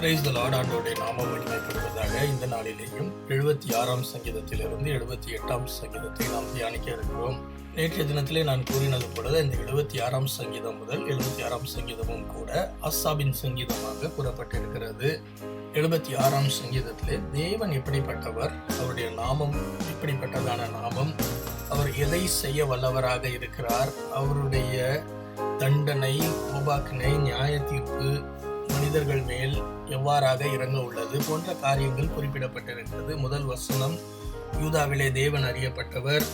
Praise the Lord ஆண்டோடைய நாம மகிமைப்படுவதாக இந்த நாளிலேயும் எழுபத்தி ஆறாம் சங்கீதத்திலிருந்து எழுபத்தி எட்டாம் சங்கீதத்தை நாம் தியானிக்க இருக்கிறோம். நேற்றைய தினத்திலே நான் கூறினது போல இந்த எழுபத்தி ஆறாம் சங்கீதம் முதல் எழுபத்தி ஆறாம் சங்கீதமும் கூட அஸ்ஸாபின் சங்கீதமாக கூறப்பட்டிருக்கிறது. எழுபத்தி ஆறாம் சங்கீதத்திலே தேவன் எப்படிப்பட்டவர் அவருடைய நாமம் எப்படிப்பட்டதான நாமம் அவர் எதை செய்ய வல்லவராக இருக்கிறார் அவருடைய தண்டனை கோபாக்கினை நியாய தீர்ப்பு மனிதர்கள் மேல் எவ்வாறாக இறங்க உள்ளது போன்ற காரியங்கள் குறிப்பிடப்பட்டிருக்கிறது. முதல் வசனம் யூதாவிலே தேவன் அறியப்பட்டவர்.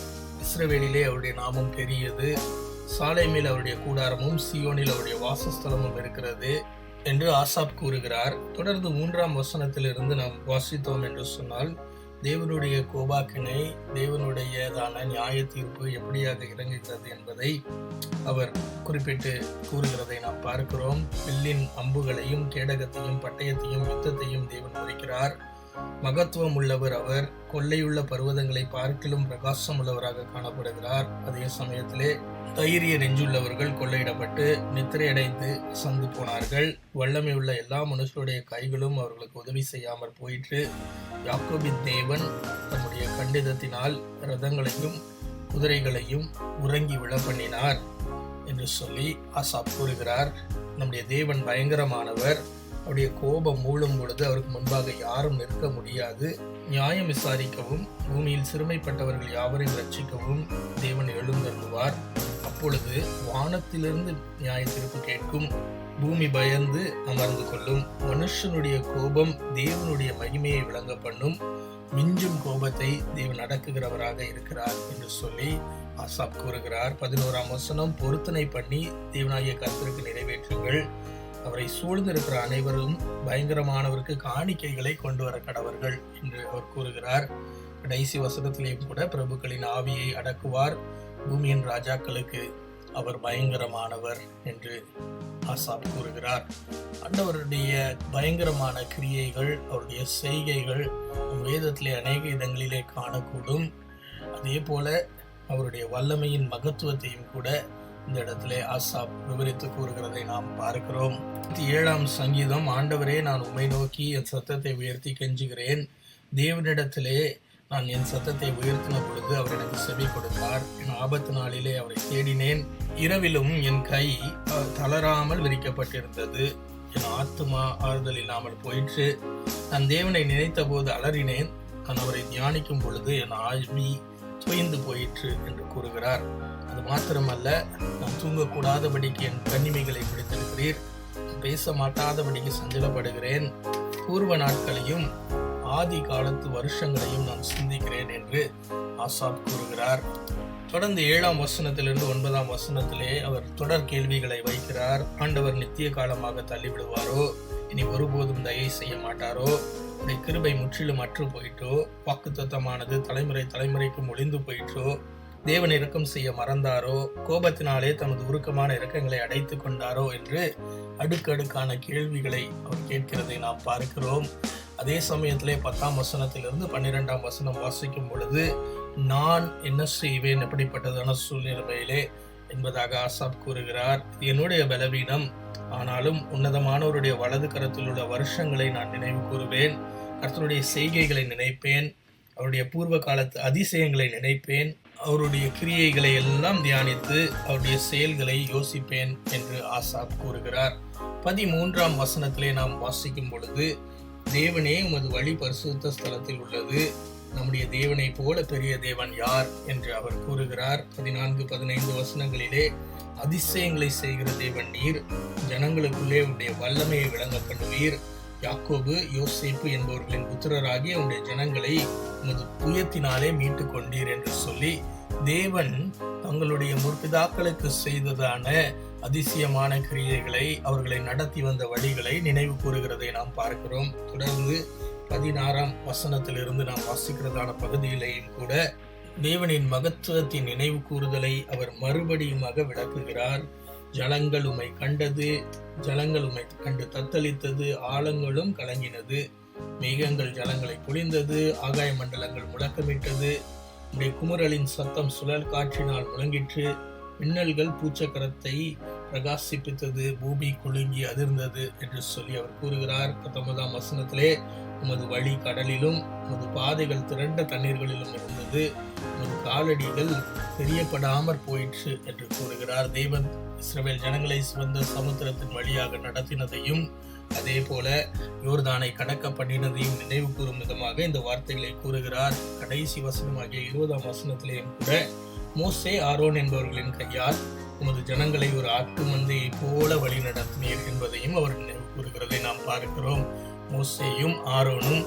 இஸ்ரவேலிலே அவருடைய நாமம் பெரியது. சாலை மேல் அவருடைய கூடாரமும் சியோனில் அவருடைய வாசஸ்தலமும் இருக்கிறது என்று ஆசாப் கூறுகிறார். தொடர்ந்து மூன்றாம் வசனத்திலிருந்து நாம் வாசித்தோம் என்று சொன்னால் தேவனுடைய கோபாக்கினை தேவனுடையதான நியாய தீர்ப்பு எப்படியாக இறங்குகிறது என்பதை அவர் குறிப்பிட்டு கூறுகிறதை நாம் பார்க்கிறோம். வில்லின் அம்புகளையும் கேடகத்தையும் பட்டயத்தையும் யுத்தத்தையும் தேவன் குறிக்கிறார் மகத்துவம் உள்ளவர் அவர் கொள்ளையுள்ள பர்வதங்களை பார்க்கிலும் பிரகாசம் உள்ளவராக காணப்படுகிறார். அதே சமயத்திலே தைரிய நெஞ்சுள்ளவர்கள் கொள்ளையிடப்பட்டு நித்திரையடைந்து சந்து போனார்கள். வல்லமை உள்ள எல்லா மனுஷருடைய கைகளும் அவர்களுக்கு உதவி செய்யாமற் போயிற்று. யாக்கோபின் தேவன் தம்முடைய கண்டிதத்தினால் ரதங்களையும் குதிரைகளையும் உறங்கி விழ பண்ணினார் என்று சொல்லி ஆசாப் கூறுகிறார். நம்முடைய தேவன் பயங்கரமானவர். அவருடைய கோபம் மூழும் பொழுது அவருக்கு முன்பாக யாரும் நிற்க முடியாது. நியாயம் விசாரிக்கவும் பூமியில் சிறுமைப்பட்டவர்கள் யாவரையும் ரட்சிக்கவும் தேவன் எழுந்தருள்வார். அப்பொழுது வானத்திலிருந்து நியாய தீர்ப்பு கேட்கும். பூமி பயந்து அமர்ந்து கொள்ளும். மனுஷனுடைய கோபம் தேவனுடைய மகிமையை விளங்க பண்ணும். மிஞ்சும் கோபத்தை தேவன் அடக்குகிறவராக இருக்கிறார் என்று சொல்லி ஆசாப் கூறுகிறார். பதினோராம் வசனம் பொருத்தனை பண்ணி தேவனாகிய கருத்திற்கு நிறைவேற்றுங்கள். அவரை சூழ்ந்திருக்கிற அனைவரும் பயங்கரமானவருக்கு காணிக்கைகளை கொண்டு வர கடவர்கள் என்று அவர் கூறுகிறார். கடைசி வசனத்திலேயும் கூட பிரபுக்களின் ஆவியை அடக்குவார். பூமியின் ராஜாக்களுக்கு அவர் பயங்கரமானவர் என்று ஆசாப் கூறுகிறார். அண்டவருடைய பயங்கரமான கிரியைகள் அவருடைய செய்கைகள் நம் வேதத்திலே அநேக இடங்களிலே காணக்கூடும். அதே போல அவருடைய வல்லமையின் மகத்துவத்தையும் கூட இந்த இடத்திலே ஆசாப் விவரித்து கூறுகிறதை நாம் பார்க்கிறோம். ஏழாம் சங்கீதம் ஆண்டவரே நான் உமை நோக்கி என் சத்தத்தை உயர்த்தி கெஞ்சுகிறேன். தேவனிடத்திலே நான் என் சத்தத்தை உயர்த்தின பொழுது அவர் எனக்கு செவி கொடுத்தார் என் ஆபத்து நாளிலே அவரை தேடினேன். இரவிலும் என் கை தளராமல் விரிக்கப்பட்டிருந்தது. என் ஆத்துமா ஆறுதல் இல்லாமல் போயிற்று. நான் தேவனை நினைத்த போது அலறினேன். நான் அவரை தியானிக்கும் பொழுது என் ஆழ்வி தொய்ந்து போயிற்று என்று கூறுகிறார். அது மாத்திரமல்ல நான் தூங்கக்கூடாதபடிக்கு என் கண்ணிமைகளை பிடித்திருக்கிறீர் பேச மாட்டாதபடிக்கு சஞ்சலப்படுகிறேன். பூர்வ நாட்களையும் ஆதி காலத்து வருஷங்களையும் நான் சிந்திக்கிறேன் என்று ஆசாப் கூறுகிறார். தொடர்ந்து ஏழாம் வசனத்திலிருந்து ஒன்பதாம் வசனத்திலே அவர் தொடர் கேள்விகளை வைக்கிறார். ஆண்டவர் நித்திய காலமாக தள்ளிவிடுவாரோ? இனி ஒருபோதும் தயை செய்ய மாட்டாரோ? உடைய கிருபை முற்றிலும் அற்று போயிட்டோ வாக்குத்தத்தமானது தலைமுறை தலைமுறைக்கு ஒளிந்து போயிற்றோ? தேவன் இறக்கம் செய்ய மறந்தாரோ? கோபத்தினாலே தமது உருக்கமான இறக்கங்களை அடைத்து கொண்டாரோ என்று அடுக்கடுக்கான கேள்விகளை அவர் கேட்கிறதை நாம் பார்க்கிறோம். அதே சமயத்திலே பத்தாம் வசனத்திலிருந்து பன்னிரெண்டாம் வசனம் வாசிக்கும் பொழுது நான் என்ன செய்வேன்? எப்படிப்பட்டதான சூழ்நிலையிலே? என்பதாக ஆசாப் கூறுகிறார். என்னுடைய பலவீனம். ஆனாலும் உன்னதமானவருடைய வலது கரத்தில் உள்ள வருஷங்களை நான் நினைவு கூறுவேன். கர்த்தருடைய செய்கைகளை நினைப்பேன். அவருடைய பூர்வ காலத்து அதிசயங்களை நினைப்பேன். அவருடைய கிரியைகளை எல்லாம் தியானித்து அவருடைய செயல்களை யோசிப்பேன் என்று ஆசாப் கூறுகிறார். பதிமூன்றாம் வசனத்திலே நாம் வாசிக்கும் பொழுது தேவனே உமது வழி பரிசுத்த ஸ்தலத்தில் உள்ளது. நம்முடைய தேவனை போல பெரிய தேவன் யார் என்று அவர் கூறுகிறார். பதினான்கு பதினைந்து வசனங்களிலே அதிசயங்களை செய்கிற தேவன் நீர் ஜனங்களுக்குள்ளே உடைய வல்லமையை விளங்க பண்ணுவீர். யாக்கோபு யோசேப்பு என்பவர்களின் புத்திரராகிய அவருடைய ஜனங்களை உமது புயத்தினாலே மீட்டு கொண்டீர் என்று சொல்லி தேவன் தங்களுடைய முற்பிதாக்களுக்கு செய்ததான அதிசயமான கிரியைகளை அவர்களை நடத்தி வந்த வழிகளை நினைவு கூறுகிறதை நாம் பார்க்கிறோம். தொடர்ந்து பதினாறாம் வசனத்திலிருந்து நாம் வாசிக்கிறதான பகுதியிலேயும் கூட தேவனின் மகத்துவத்தின் நினைவு கூறுதலை அவர் மறுபடியுமாக விளக்குகிறார். ஜலங்கள் உமை கண்டது ஜலங்கள் உமை கண்டு தத்தளித்தது ஆழங்களும் கலங்கினது. மேகங்கள் ஜலங்களை பொழிந்தது ஆகாய மண்டலங்கள் முழக்கமிட்டது. உடைய குமுறலின் சத்தம் சுழல் காற்றினால் முழங்கிற்று. மின்னல்கள் பூச்சக்கரத்தை பிரகாசிப்பித்தது பூமி குலுங்கி அதிர்ந்தது என்று சொல்லி அவர் கூறுகிறார். பத்தொன்பதாம் வசனத்திலே உமது வழி கடலிலும் உமது பாதைகள் திரண்ட தண்ணீர்களிலும் இருந்தது. உமது காலடிகள் தெரியப்படாமற் போயிற்று என்று கூறுகிறார் தேவன். இஸ்ரவேல் ஜனங்களை சிவந்த சமுத்திரத்தின் வழியாக நடத்தினதையும் அதே போல யோர்தானை கடக்க பண்ணினதையும் நினைவு கூறும் விதமாக இந்த வார்த்தைகளை கூறுகிறார். கடைசி வசனமாகிய இருபதாம் வசனத்திலேயும் கூட மோசே ஆரோன் என்பவர்களின் கையால் உமது ஜனங்களை ஒரு ஆட்டு மந்தையை போல வழி நடத்தினீர் என்பதையும் அவர் நினைவு கூறுகிறதை நாம் பார்க்கிறோம். மோசேயும் ஆரோனும்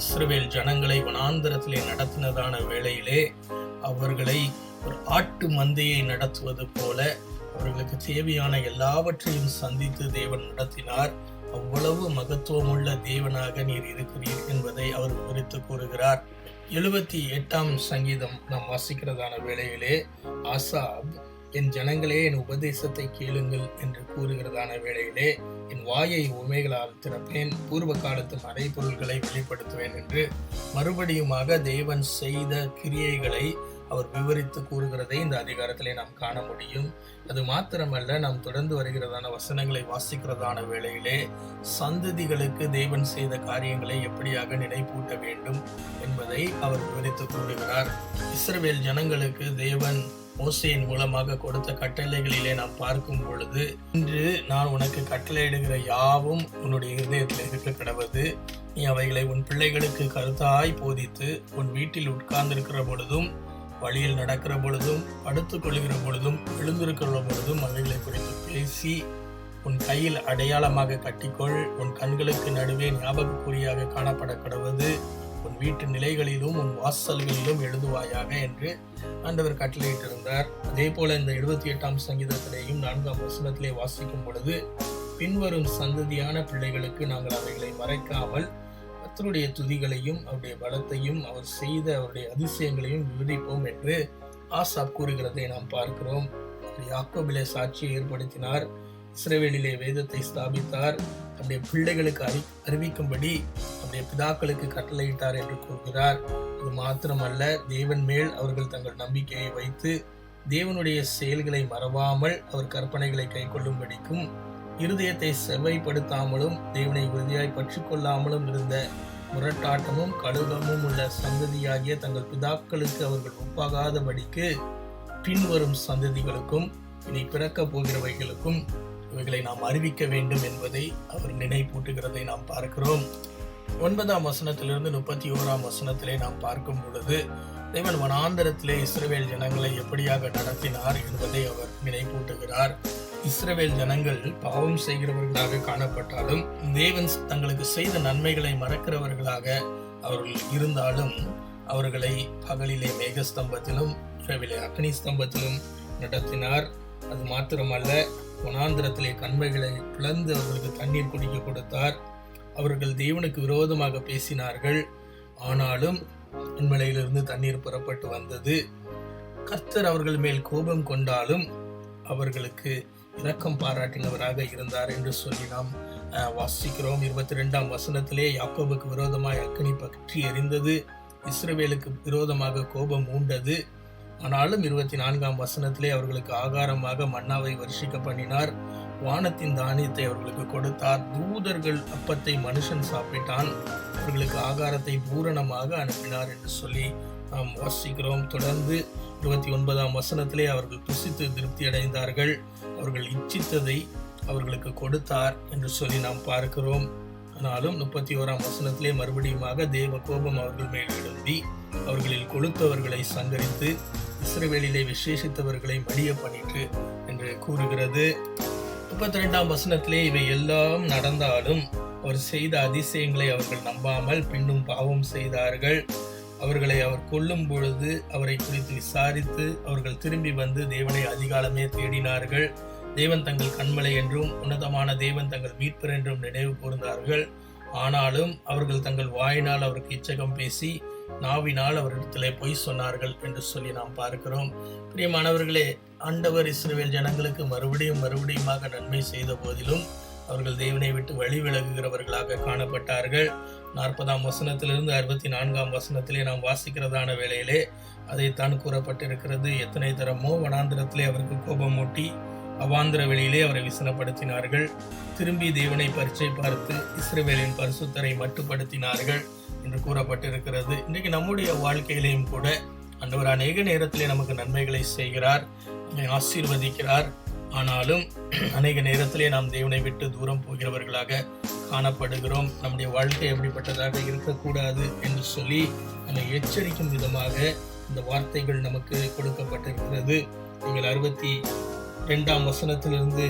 இஸ்ரவேல் ஜனங்களை வனாந்திரத்திலே நடத்தினதான வேளையிலே அவர்களை ஒரு ஆட்டு மந்தையை நடத்துவது போல அவர்களுக்கு தேவையான எல்லாவற்றையும் சந்தித்து தேவன் நடத்தினார். அவ்வளவு மகத்துவமுள்ள தேவனாக நீர் இருக்கிறீர் என்பதை அவர் குறித்து கூறுகிறார். எழுபத்தி எட்டாம் சங்கீதம் நாம் வாசிக்கிறதான வேளையிலே ஆசாப் என் ஜனங்களே என் உபதேசத்தை கேளுங்கள் என்று கூறுகிறதான வேளையிலே என் வாயை உமைகளால் திறப்பேன் பூர்வ காலத்து மறைபொருள்களை வெளிப்படுத்துவேன் என்று மறுபடியுமாக தேவன் செய்த கிரியைகளை அவர் விவரித்து கூறுகிறதை இந்த அதிகாரத்திலே நாம் காண முடியும். அது மாத்திரமல்ல நாம் தொடர்ந்து வருகிறதான வசனங்களை வாசிக்கிறதான வேளையிலே சந்ததிகளுக்கு தேவன் செய்த காரியங்களை எப்படியாக நினைப்பூட்ட வேண்டும் என்பதை அவர் விவரித்து கூறுகிறார். இஸ்ரவேல் ஜனங்களுக்கு தேவன் மோசையின் மூலமாக கொடுத்த கட்டளைகளிலே நாம் பார்க்கும் பொழுது இன்று நான் உனக்கு கட்டளையிடுகிற யாவும் உன்னுடைய இருதயத்தில் இருக்க கிடவது. நீ அவைகளை உன் பிள்ளைகளுக்கு கருத்தாய் போதித்து உன் வீட்டில் உட்கார்ந்திருக்கிற பொழுதும் வழியில் நடக்கிற பொழுதும் படுத்துக் கொள்கிற பொழுதும் எழுந்திருக்கிற பொழுதும் அவைகளை குறித்து பேசி உன் கையில் அடையாளமாக கட்டிக்கொள். உன் கண்களுக்கு நடுவே ஞாபகக்குறியாக காணப்பட கடவுது உன் வீட்டு நிலைகளிலும் உன் வாசல்களிலும் எழுதுவாயாக என்று ஆண்டவர் கட்டளையிட்டிருந்தார். அதே போல இந்த எழுபத்தி எட்டாம் சங்கீதத்திலேயும் நான்காம் வசனத்திலே வாசிக்கும் பொழுது பின்வரும் சந்ததியான பிள்ளைகளுக்கு நாங்கள் அவைகளை மறைக்காமல் கர்த்தருடைய துதிகளையும் அவருடைய பலத்தையும் அவர் செய்த அவருடைய அதிசயங்களையும் விவரிப்போம் என்று ஆசாப் கூறுகிறதை நாம் பார்க்கிறோம். யாக்கோபிலே சாட்சியை ஏற்படுத்தினார். இஸ்ரேவேலிலே வேதத்தை ஸ்தாபித்தார். தம்முடைய பிள்ளைகளுக்கு அறி அறிவிக்கும்படி தம்முடைய பிதாக்களுக்கு கட்டளையிட்டார் என்று கூறுகிறார். இது மாத்திரமல்ல தேவன் மேல் அவர்கள் தங்கள் நம்பிக்கையை வைத்து தேவனுடைய செயல்களை மறவாமல் அவர் கற்பனைகளை கைக்கொள்ளும்படிக்கும் இருதயத்தை செவ்வைப்படுத்தாமலும் தேவனை உறுதியாய் பற்றி கொள்ளாமலும் இருந்த முரட்டாட்டமும் கழுகமும் உள்ள சந்ததியாகிய தங்கள் பிதாக்களுக்கு அவர்கள் ஒப்பாகாதபடிக்கு பின்வரும் சந்ததிகளுக்கும் இனி பிறக்கப் போகிறவைகளுக்கும் இவைகளை நாம் அறிவிக்க வேண்டும் என்பதை அவர் நினைப்பூட்டுகிறதை நாம் பார்க்கிறோம். ஒன்பதாம் வசனத்திலிருந்து முப்பத்தி ஓராம் வசனத்திலே நாம் பார்க்கும் பொழுது தேவன் வனாந்தரத்திலே இஸ்ரேல் ஜனங்களை எப்படியாக நடத்தினார் என்பதை அவர் நினைப்பூட்டுகிறார். இஸ்ரவேல் ஜனங்கள் பாவம் செய்கிறவர்களாக காணப்பட்டாலும் தேவன் தங்களுக்கு செய்த நன்மைகளை மறக்கிறவர்களாக அவர்கள் இருந்தாலும் அவர்களை பகலிலே மேகஸ்தம்பத்திலும் இரவிலே அக்னி ஸ்தம்பத்திலும் நடத்தினார். அது மாத்திரமல்ல வனாந்திரத்திலே கண்மைகளை பிளந்து அவர்களுக்கு தண்ணீர் குடிக்க கொடுத்தார். அவர்கள் தேவனுக்கு விரோதமாக பேசினார்கள். ஆனாலும் மின்மலையிலிருந்து தண்ணீர் புறப்பட்டு வந்தது. கர்த்தர் அவர்கள் மேல் கோபம் கொண்டாலும் அவர்களுக்கு இரக்கம் பாராட்டினவராக இருந்தார் என்று சொல்லி நாம் வாசிக்கிறோம். இருபத்தி ரெண்டாம் வசனத்திலே யாக்கோபுக்கு விரோதமாய் அக்னி பற்றி எரிந்தது. இஸ்ரவேலுக்கு விரோதமாக கோபம் மூண்டது ஆனாலும் இருபத்தி நான்காம் வசனத்திலே அவர்களுக்கு ஆகாரமாக மன்னாவை வருஷிக்க பண்ணினார். வானத்தின் தானியத்தை அவர்களுக்கு கொடுத்தார். தூதர்கள் அப்பத்தை மனுஷன் சாப்பிட்டான். அவர்களுக்கு ஆகாரத்தை பூரணமாக அனுப்பினார் என்று சொல்லி நாம் வாசிக்கிறோம். தொடர்ந்து இருபத்தி ஒன்பதாம் வசனத்திலே அவர்கள் புசித்து திருப்தி அடைந்தார்கள் அவர்கள் இச்சித்ததை அவர்களுக்கு கொடுத்தார் என்று சொல்லி நாம் பார்க்கிறோம். ஆனாலும் முப்பத்தி ஓராம் வசனத்திலே மறுபடியுமாக தேவ கோபம் அவர்கள் மேல் எழுந்தி அவர்களில் கொளுத்தவர்களை சங்கரித்து இஸ்ரவேலிலே விசேஷித்தவர்களை மடிய பண்ணிற்று என்று கூறுகிறது. முப்பத்தி ரெண்டாம் வசனத்திலே இவை எல்லாம் நடந்தாலும் அவர் செய்த அதிசயங்களை அவர்கள் நம்பாமல் பின்னும் பாவம் செய்தார்கள். அவர்களை அவர் கொல்லும் பொழுது அவரை குறித்து விசாரித்து அவர்கள் திரும்பி வந்து தேவனை அதிகாலமே தேடினார்கள். தேவன் தங்கள் கண்மலை என்றும் உன்னதமான தேவன் தங்கள் மீட்பர் என்றும் நினைவு கூர்ந்தார்கள். ஆனாலும் அவர்கள் தங்கள் வாயினால் அவருக்கு இச்சகம் பேசி நாவினால் அவரிடத்திலே பொய் சொன்னார்கள் என்று சொல்லி நாம் பார்க்கிறோம். பிரியமானவர்களே ஆண்டவர் இஸ்ரேல் ஜனங்களுக்கு மறுபடியும் மறுபடியுமாக நன்மை செய்த போதிலும் அவர்கள் தேவனை விட்டு வழி விலகுகிறவர்களாக காணப்பட்டார்கள். நாற்பதாம் வசனத்திலிருந்து அறுபத்தி நான்காம் வசனத்திலே நாம் வாசிக்கிறதான வேளையிலே அதைத்தான் கூறப்பட்டிருக்கிறது. எத்தனை தரமோ வனாந்திரத்திலே அவருக்கு கோபமூட்டி அவாந்திர வெளியிலே அவரை விசனப்படுத்தினார்கள். திரும்பி தேவனை பரிச்சை பார்த்து இஸ்ரவேலின் பரிசுத்தரை மட்டுப்படுத்தினார்கள் என்று கூறப்பட்டிருக்கிறது. இன்றைக்கு நம்முடைய வாழ்க்கையிலையும் கூட ஆண்டவர் அநேக நேரத்திலே நமக்கு நன்மைகளை செய்கிறார் நம்மை ஆசீர்வதிக்கிறார். ஆனாலும் அநேக நேரத்திலே நாம் தேவனை விட்டு தூரம் போகிறவர்களாக காணப்படுகிறோம். நம்முடைய வாழ்க்கை எப்படிப்பட்டதாக இருக்கக்கூடாது என்று சொல்லி நம்மை எச்சரிக்கும் விதமாக இந்த வார்த்தைகள் நமக்கு கொடுக்கப்பட்டிருக்கிறது. நீங்கள் அறுபத்தி இரண்டாம் வசனத்திலிருந்து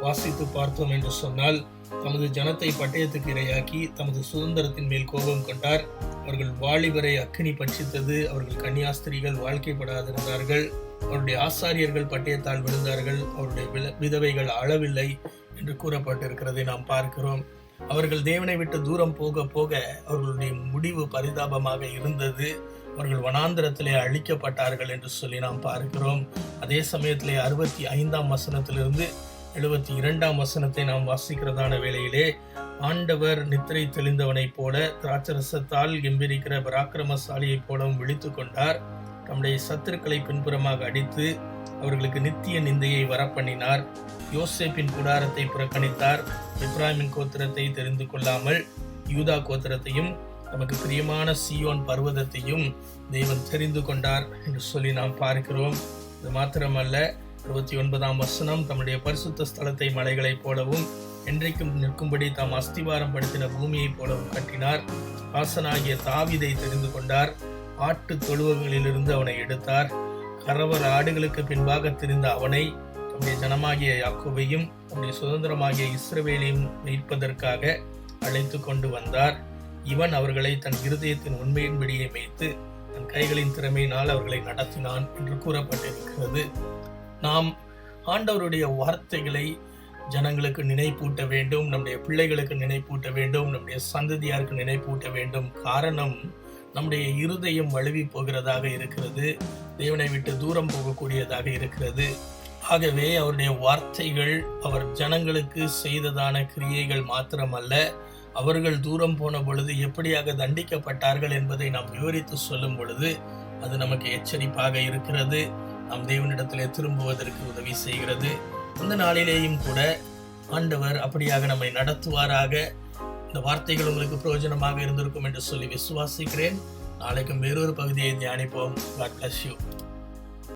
வாசித்து பார்த்தோம் என்று சொன்னால் தமது ஜனத்தை பட்டயத்துக்கு இரையாக்கி தமது சுதந்திரத்தின் மேல் கோபம் கொண்டார். அவர்கள் வாலிபரை அக்கினி பட்சித்தது அவர்கள் கன்னியாஸ்திரிகள் வாழ்க்கைப்படாதிருந்தார்கள். அவருடைய ஆசாரியர்கள் பட்டயத்தால் விழுந்தார்கள். அவருடைய விதவைகள் அளவில்லை என்று கூறப்பட்டிருக்கிறதை நாம் பார்க்கிறோம். அவர்கள் தேவனை விட்டு தூரம் போக போக அவர்களுடைய முடிவு பரிதாபமாக இருந்தது. அவர்கள் வனாந்திரத்திலே அழிக்கப்பட்டார்கள் என்று சொல்லி நாம் பார்க்கிறோம். அதே சமயத்திலே அறுபத்தி ஐந்தாம் வசனத்திலிருந்து எழுபத்தி இரண்டாம் வசனத்தை நாம் வாசிக்கிறதான வேளையிலே ஆண்டவர் நித்திரை தெளிந்தவனைப் போல திராட்சரசத்தால் கெம்பீரிக்கிற பராக்கிரமசாலியைப் போலவும் விழித்து கொண்டார். தம்முடைய சத்துருக்களை பின்புறமாக அடித்து அவர்களுக்கு நித்திய நிந்தையை வரப்பண்ணினார். யோசேப்பின் குடாரத்தை புறக்கணித்தார். இப்ராஹிமின் கோத்திரத்தை தெரிந்து கொள்ளாமல் யூதா கோத்திரத்தையும் நமக்கு பிரியமான சியோன் பர்வதத்தையும் தேவன் தெரிந்து கொண்டார் என்று சொல்லி நாம் பார்க்கிறோம். இது மாத்திரமல்ல இருபத்தி ஒன்பதாம் வசனம் தம்முடைய பரிசுத்த ஸ்தலத்தை மலைகளைப் போலவும் என்றைக்கும் நிற்கும்படி தாம் அஸ்திவாரம் படுத்தின பூமியைப் போலவும் கட்டினார். ஆசனாகிய தாவிதை தெரிந்து கொண்டார். ஆட்டு தொழுவங்களிலிருந்து அவனை எடுத்தார். கறவர் ஆடுகளுக்கு பின்பாக திரிந்த அவனை தம்முடைய ஜனமாகிய யாக்கோபையும் தம்முடைய சுதந்திரமாகிய இஸ்ரவேலையும் மீட்பதற்காக அழைத்து கொண்டு வந்தார். இவன் அவர்களை தன் இருதயத்தின் உண்மையின்படியே மேய்த்து தன் கைகளின் திறமையினால் அவர்களை நடத்தினான் என்று கூறப்பட்டிருக்கிறது. நாம் ஆண்டவருடைய வார்த்தைகளை ஜனங்களுக்கு நினைப்பூட்ட வேண்டும் நம்முடைய பிள்ளைகளுக்கு நினைப்பூட்ட வேண்டும் நம்முடைய சந்ததியாருக்கு நினைப்பூட்ட வேண்டும். காரணம் நம்முடைய இருதயம் வழுவி போகிறதாக இருக்கிறது தேவனை விட்டு தூரம் போகக்கூடியதாக இருக்கிறது. ஆகவே அவருடைய வார்த்தைகள் அவர் ஜனங்களுக்கு செய்ததான கிரியைகள் மாத்திரமல்ல அவர்கள் தூரம் போன பொழுது எப்படியாக தண்டிக்கப்பட்டார்கள் என்பதை நாம் விவரித்து சொல்லும் பொழுது அது நமக்கு எச்சரிப்பாக இருக்கிறது. நாம் தேவனிடத்திலே திரும்புவதற்கு உதவி செய்கிறது. இந்த நாளிலேயும் கூட ஆண்டவர் அப்படியாக நம்மை நடத்துவாராக. இந்த வார்த்தைகள் உங்களுக்கு பிரயோஜனமாக இருந்திருக்கும் என்று சொல்லி விசுவாசிக்கிறேன். நாளைக்கும் வேறொரு பகுதியை தியானிப்போம். God bless you